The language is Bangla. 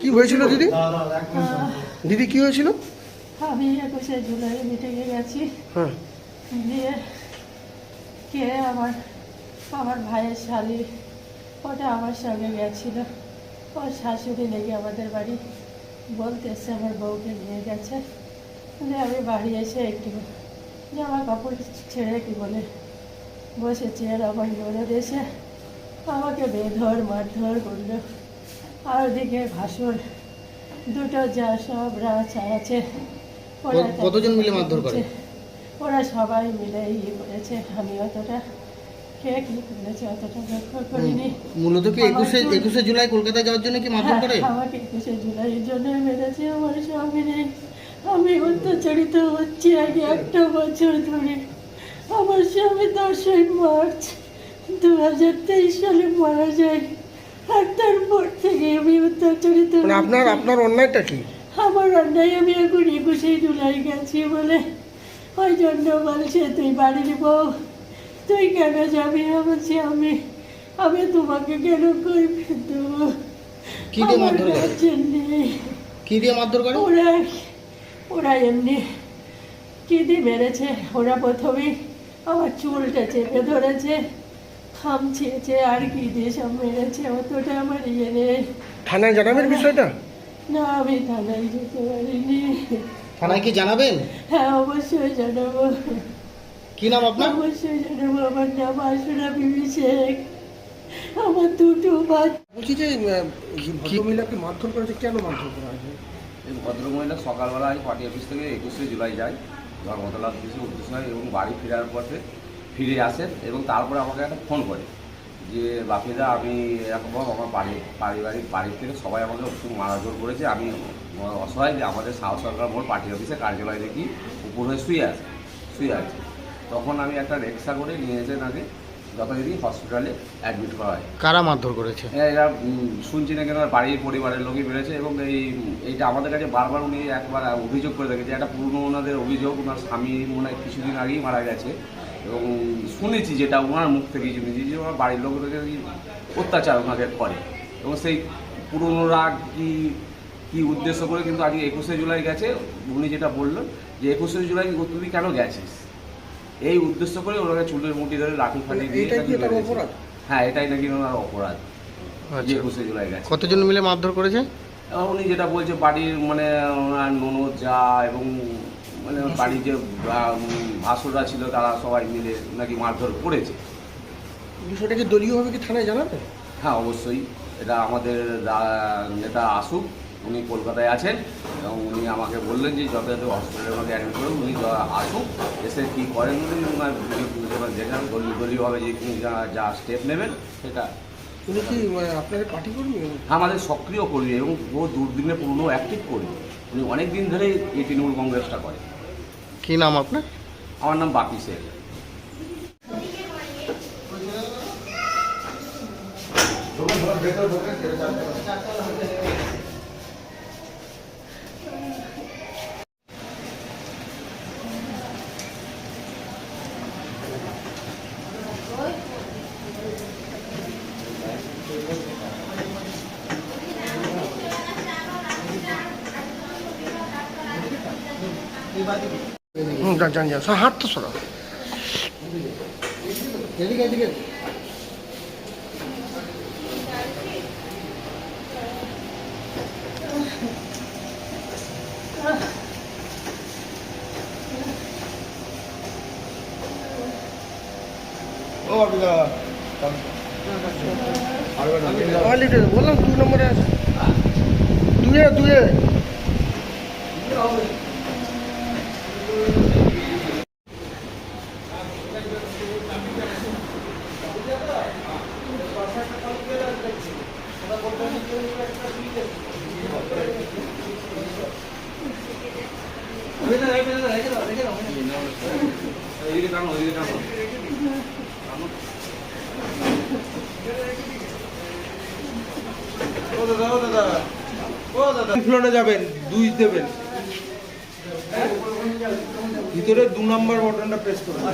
কি হয়েছিল দিদি? দিদি কি হয়েছিল? আমি একুশে জুলাই মিটিংয়ে গেছি। হ্যাঁ। দিয়ে কে আমার আমার ভাইয়ের শালি ওটা আমার সঙ্গে গেছিল। ওর শাশুড়ি লেগে আমাদের বাড়ি বলতে এসে আমার বউকে নিয়ে গেছে। দিয়ে আমি বাড়ি এসে একটু জামা কাপড় ছেড়ে কি বলে বসেছি আর আমার ননদ এসে আমাকে বেধর মারধর করল। আর ওদিকে ভাসুর দুটো যা সব রাজ আছে। কতজন মিলে মারধর করে? ওরা সবাই মিলে ইয়ে করেছে। আমি অতটা কে কি করেছে অতটা লক্ষ্য করিনি। মূলত কি একুশে একুশে জুলাই কলকাতায় যাওয়ার জন্য কি মারধর করে? হ্যাঁ, আমাকে একুশে জুলাইয়ের জন্য মেরেছে আমার স্বামী নেই আমি অত্যাচারিত হচ্ছি আগে একটা বছর ধরে। আমার স্বামী দশই মার্চ দু হাজার তেইশ সালে মারা যায়। আর তারপর থেকে আমি অত্যাচারিত মানে আপনার আপনার অন্যায়টা কি? আমার অন্যায় আমি এখন একুশে জুলাই গেছি বলে। ওই জন্য বলছে তুই বাড়ির বউ তুই কেন যাবি? বলছি আমি আমি তোমাকে কেন কই দেবো কি দিয়ে মারধর করে? কি দিয়ে মারধর করে? ওরা ওরা এমনি কি দিয়ে মেরেছে। ওরা প্রথমেই আমার চুলটা চেপে ধরেছে। খামছিয়েছে আর কি দিয়ে সব মেরেছে অতটা আমার ইয়ে নেই থানায় জানাবেন বিষয়টা? না আমি থানায় যেতে পারিনি। থানায় কি জানাবেন? হ্যাঁ অবশ্যই জানাব। কি নাম আপনার? অবশ্যই জানাব আমার নাম আসুরা বিবি শেখ। আমার দুটো বাচ্চা। বলছি যে ভদ্রমহিলাকে মারধর করেছে কেন মারধর করা হয়েছে? এই ভদ্রমহিলা সকালবেলায় পার্টি অফিস থেকে একুশে জুলাই যায়। ধর্মতলা অফিসে উদ্দেশ্য হয় এবং বাড়ি ফেরার পথে ফিরে আসেন এবং তারপরে আমাকে একটা ফোন করে যে বাপিদা আমি এরকম আমার বাড়ি পারিবারিক বাড়ি থেকে সবাই আমাকে খুব মারাজোর করেছে। আমি অসহায় যে আমাদের সাহস সরকার মোড় পার্টি অফিসে কার্যালয় দেখি উপর হয়ে শুয়ে আছে শুয়ে আছে। তখন আমি একটা রিক্সা করে নিয়ে এসে তাকে যথারীতি হসপিটালে অ্যাডমিট করা হয়। কারা মারধর করেছে? এরা শুনছি না কেন বাড়ির পরিবারের লোকই বেড়েছে এবং এই এইটা আমাদের কাছে বারবার উনি একবার অভিযোগ করে থাকে যে একটা পুরনো ওনাদের অভিযোগ ওনার স্বামী মনে হয় কিছুদিন আগেই মারা গেছে। এবং শুনেছি যেটা ওনার মুখ থেকেই শুনেছি যে ওনার বাড়ির লোকের অত্যাচার ওনাকে করে। এবং সেই পুরনো রাগ কি কি উদ্দেশ্য করে কিন্তু আজকে একুশে জুলাই গেছে উনি যেটা বললেন যে একুশে জুলাই তুই কেন গেছিস? এই উদ্দেশ্য করে ওনাকে চুলের মুঠি ধরে লাঠি ফাটি দিয়ে? হ্যাঁ এটাই নাকি ওনার অপরাধ যে আচ্ছা। একুশে জুলাই গেছে। কতজন মিলে মারধর করেছে? এবং উনি যেটা বলছে বাড়ির মানে ওনার ননদ যা এবং মানে বাড়ির যে ভাসুররা ছিল তারা সবাই মিলে নাকি মারধর করেছে। বিষয়টা কি দলীয়ভাবে কি থানায় জানাবে হ্যাঁ অবশ্যই। এটা আমাদের নেতা আসুক উনি কলকাতায় আছেন এবং উনি আমাকে বললেন যে যথাযথ হসপিটালে আমাকে অ্যাডমিট করুন উনি আসুক এসে কী করেন উনি ওনার দেখেন দলীয় দলীয়ভাবে যে যা- স্টেপ নেবেন সেটা। উনি কি আপনাদের পার্টি কর্মী? আমাদের সক্রিয় কর্মী এবং বহু দুর্দিনে পুরনো অ্যাক্টিভ কর্মী। উনি অনেক দিন ধরেই এই তৃণমূল কংগ্রেসটা করে। কি নাম আপনার? আমার নাম বাপি শেখ হুম জান জান জান সব হাত তো সরা এদিকে এদিকে বললাম দু নম্বরে আছে। দুয়ে দুয়ে ও দাদা ও দাদা ও দাদা যাবেন দুই দেবেন। ভিতরে দু নম্বর বটনটা প্রেস করুন।